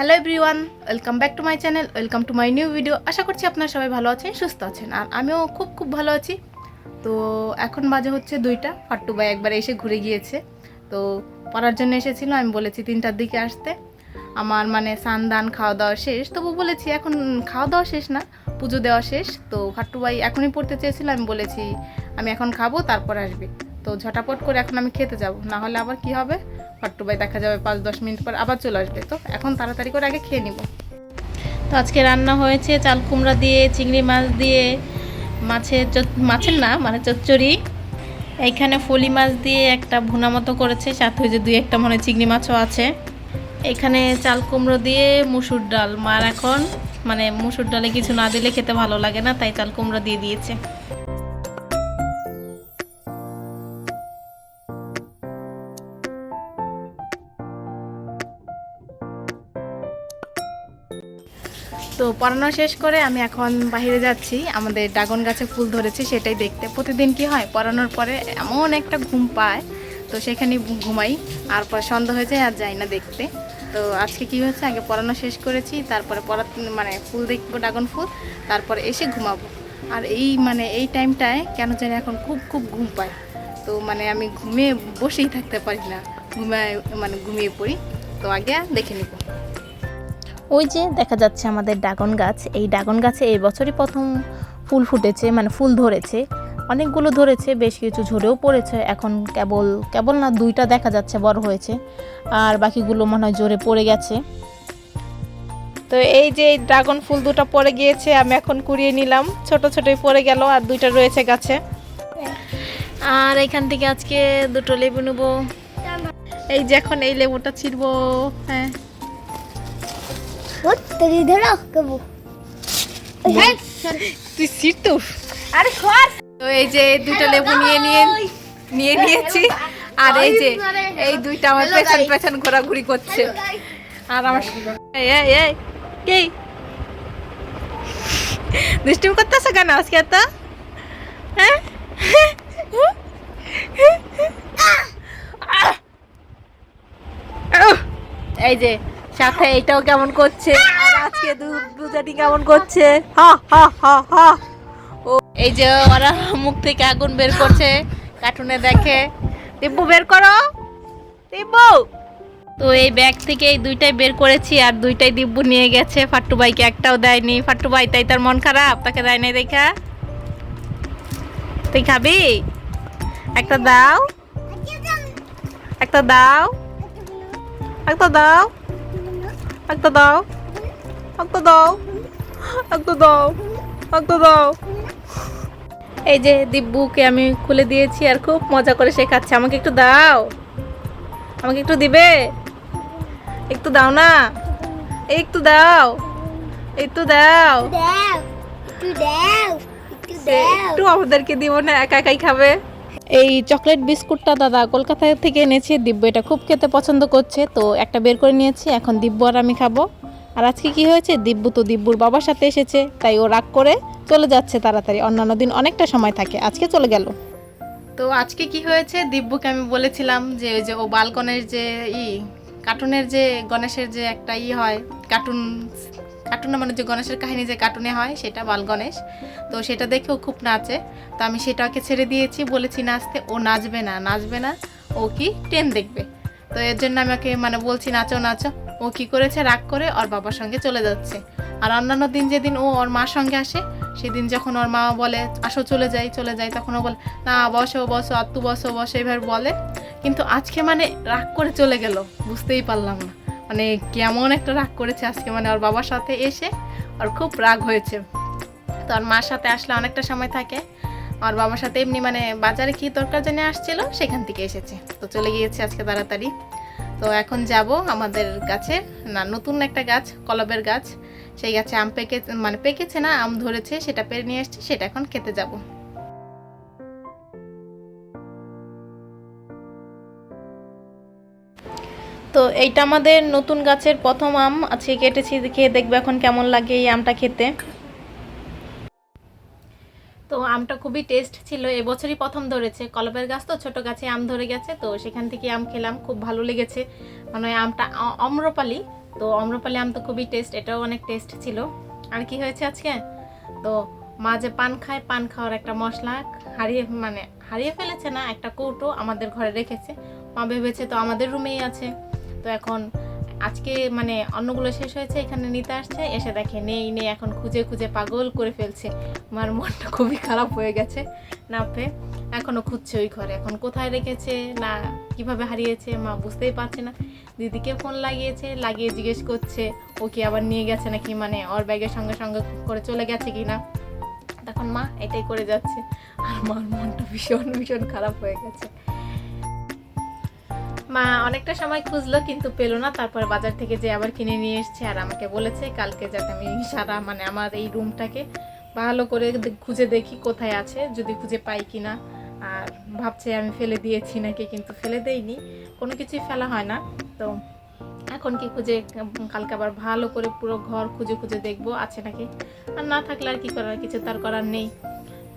Hello everyone welcome back to my channel welcome to my new video আশা করছি আপনারা সবাই ভালো আছেন, সুস্থ আছেন, আর আমিও খুব খুব ভালো আছি। তো এখন বাজে হচ্ছে দুইটা, ফাট্টু ভাই একবার এসে ঘুরে গিয়েছে। তো পড়ার জন্য এসেছিল, আমি বলেছি তিনটার দিকে আসতে। আমার মানে স্নান দান খাওয়া দাওয়া শেষ, তবু বলেছি এখন খাওয়া দাওয়া শেষ না, পুজো দেওয়া শেষ। তো ফাট্টু ভাই এখনই পড়তে চেয়েছিল, আমি বলেছি আমি এখন খাব, তারপর আসবে। তো ঝটাপট করে এখন আমি খেতে যাব, না হলে আবার কি হবে? ফাট্টু ভাই দেখা যাবে পাঁচ, দশ মিনিট পর আবার চলে আসবে, তো এখন তাড়াতাড়ি করে আগে খেয়ে নিব। তো আজকে রান্না হয়েছে চাল কুমড়া দিয়ে, চিংড়ি মাছ দিয়ে, মাছের মাছের না মানে চচ্চড়ি। এইখানে ফলি মাছ দিয়ে একটা ভুনা মতো করেছে, সাথে যে দুই একটা মনে চিংড়ি মাছও আছে। এখানে চাল কুমড়ো দিয়ে মুসুর ডাল, মার এখন মানে মুসুর ডালে কিছু না দিলে খেতে ভালো লাগে না, তাই চাল কুমড়ো দিয়ে দিয়েছে। তো পড়ানো শেষ করে আমি এখন বাইরে যাচ্ছি। আমাদের ড্রাগন গাছে ফুল ধরেছে, সেটাই দেখতে। প্রতিদিন কি হয়, পড়ানোর পরে এমন একটা ঘুম পায়, তো সেখানে ঘুমাই। আর পর সন্ধ্যা হয়ে যায় আর যাই না দেখতে। তো আজকে কি হচ্ছে আগে পড়ানো শেষ করেছি, তারপরে পড়া মানে ফুল দেখব, ড্রাগন ফুল, তারপরে এসে ঘুমাবো। আর এই মানে এই টাইমটায় কেন জানি এখন খুব খুব ঘুম পায়। তো মানে আমি ঘুমিয়ে বসেই থাকতে পারি না। ঘুমায় মানে ঘুমিয়ে পড়ি। তো আগে দেখে নিব। ওই যে দেখা যাচ্ছে আমাদের ড্রাগন গাছ, এই ড্রাগন গাছে এই বছরই প্রথম ফুল ফুটেছে মানে ফুল ধরেছে। অনেকগুলো ধরেছে, বেশ কিছু ঝরেও পড়েছে, এখন কেবল কেবল না দুইটা দেখা যাচ্ছে বড় হয়েছে, আর বাকিগুলো মনে হয় জোরে পড়ে গেছে। তো এই যে ড্রাগন ফুল দুটো পড়ে গিয়েছে, আমি এখন কুড়িয়ে নিলাম, ছোট ছোটই পড়ে গেল, আর দুইটা রয়েছে গাছে। আর এখান থেকে আজকে দুটো লেবু নেব। এই যে এখন এই লেবুটা ছিড়বো হ্যাঁ। তুই ধরো কবু তুই ছিড়তো আরে সর তো এই যে দুটো লেবু নিয়ে নিয়ে নিয়ে নিয়েছি আর এই যে এই দুইটা আমার পেছন পেছন ঘোরাঘুরি করছে. আর আমার এই এই এই কি দুষ্টুমি করতেছে কেন আজকে এত হ্যাঁ এই যে সাথে এটাও কেমন করছে? আজকে দুজাটি কেমন করছে? ও, এই যে ওরা মুখ থেকে আগুন বের করছে কার্টুনে দেখে। দিব্যু বের করো। দিব্যু তো এই ব্যাগ থেকে এই দুইটাই বের করেছি, আর দুইটাই দিব্যু নিয়ে গেছে। ফাট্টু ভাইকে একটাও দেয়নি। ফাট্টু ভাই, তাই তার মন খারাপ? তাকে দেয় নাই দেখা? তুই খাবি? একটা দাও। একটা দাও। একটা দাও। একটা দাও। একটা দাও। একটা দাও। একটা দাও। এই যে দিব্যুকে আমি খুলে দিয়েছি আর খুব মজা করে শেখাচ্ছে আমাকে একটু দাও। আমাকে একটু দিবে? একটু দাও না? একটু দাও। একটু দাও। একটু আমাদেরকে দিব না একা একাই খাবে। এই চকলেট বিস্কুটটা দাদা কলকাতা থেকে এনেছি, দিব্য এটা খুব খেতে পছন্দ করছে, তো একটা বের করে নিয়েছি, এখন দিব্য আর আমি খাব। আর আজকে কি হয়েছে? দিব্য তো দিব্যুর বাবার সাথে এসেছে, তাই ও রাগ করে চলে যাচ্ছে তাড়াতাড়ি, অন্যান্য দিন অনেকটা সময় থাকে, আজকে চলে গেল। তো আজকে কি হয়েছে? দিব্যকে আমি বলেছিলাম যে ওই যে ও বালকনের যে ই কার্টুনের যে গণেশের যে একটা ই হয় কার্টুন কার্টুনে মানে যে গণেশের কাহিনী যে কার্টুনে হয়, সেটা বাল গণেশ। তো সেটা দেখেও খুব নাচে। তো আমি সেটাকে ছেড়ে দিয়েছি, বলেছি নাচতে ও নাচবে না নাচবে না, ও কি ট্রেন দেখবে। তো এর জন্য আমাকে মানে বলছি, নাচো নাচো। ও কি করেছে? রাগ করে ওর বাবার সঙ্গে চলে যাচ্ছে। আর অন্যান্য দিন যেদিন ও ওর মার সঙ্গে আসে, সেদিন যখন ওর মা বলে, আসো চলে যাই চলে যাই, তখন ও বলে, না, বসো বসো, আত্মু বসো বসো, এভাবে বলে। কিন্তু আজকে মানে রাগ করে চলে গেল, বুঝতেই পারলাম না। মানে কেমন একটা রাগ করেছে আজকে মানে ওর বাবার সাথে এসে আর খুব রাগ হয়েছে। তো আর মার সাথে আসলে অনেকটা সময় থাকে। আর বাবার সাথে এমনি মানে বাজারে কি দরকার জেনে আসছিল, সেখান থেকে এসেছে। তো চলে গিয়েছে আজকে তাড়াতাড়ি। তো এখন যাব আমাদের গাছে, না, নতুন একটা গাছ, কলবের গাছ। সেই গাছে আম পেকে মানে পেকেছে না, আম ধরেছে, সেটা পেরে নিয়ে এসেছি, সেটা এখন খেতে যাব। তো এইটা আমাদের নতুন গাছের প্রথম আম। আজকে কেটেছি, খেয়ে দেখবে এখন কেমন লাগে এই আমটা খেতে। তো আমটা খুবই টেস্ট ছিল, এবছরই প্রথম ধরেছে। কলবের গাছ তো, ছোট গাছে আম ধরে গেছে, তো সেখান থেকে আম খেলাম, খুব ভালো লেগেছে। মানে আমটা অম্রপালি, তো অম্রপালি আম তো খুবই টেস্ট এটাও অনেক টেস্ট ছিল। আর কি হয়েছে আজকে? তো মা যে পান খায়, পান খাওয়ার একটা মশলা, হারিয়ে মানে হারিয়ে ফেলেছে না, একটা কৌটো আমাদের ঘরে রেখেছে। মা ভেবেছে তো আমাদের রুমেই আছে। তো এখন আজকে মানে অন্যগুলো শেষ হয়েছে, এখানে নিতে আসছে, এসে দেখে নেই নেই, এখন খুঁজে খুঁজে পাগল করে ফেলছে। মার মনটা খুবই খারাপ হয়ে গেছে, না পেয়ে এখনও খুঁজছে ওই ঘরে। এখন কোথায় রেখেছে, না কীভাবে হারিয়েছে, মা বুঝতেই পারছে না। দিদিকে ফোন লাগিয়েছে, লাগিয়ে জিজ্ঞেস করছে, ও কি আবার নিয়ে গেছে নাকি মানে ওর ব্যাগের সঙ্গে সঙ্গে করে চলে গেছে কি না তখন মা এটাই করে যাচ্ছে। আর মার মনটা ভীষণ ভীষণ খারাপ হয়ে গেছে। মা অনেকটা সময় খুঁজলো, কিন্তু পেল না। তারপরে বাজার থেকে যে আবার কিনে নিয়ে এসছে আর আমাকে বলেছে, কালকে যাতে আমি সারা মানে আমার এই রুমটাকে ভালো করে খুঁজে দেখি কোথায় আছে। যদি খুঁজে পাই কিনা আর ভাবছে আমি ফেলে দিয়েছি নাকি, কিন্তু ফেলে দেইনি। কোনো কিছুই ফেলা হয় না। তো এখন কি খুঁজে, কালকে আবার ভালো করে পুরো ঘর খুঁজে খুঁজে দেখব, আছে নাকি? আর না থাকলে আর কি করার, কিছু তার করার নেই।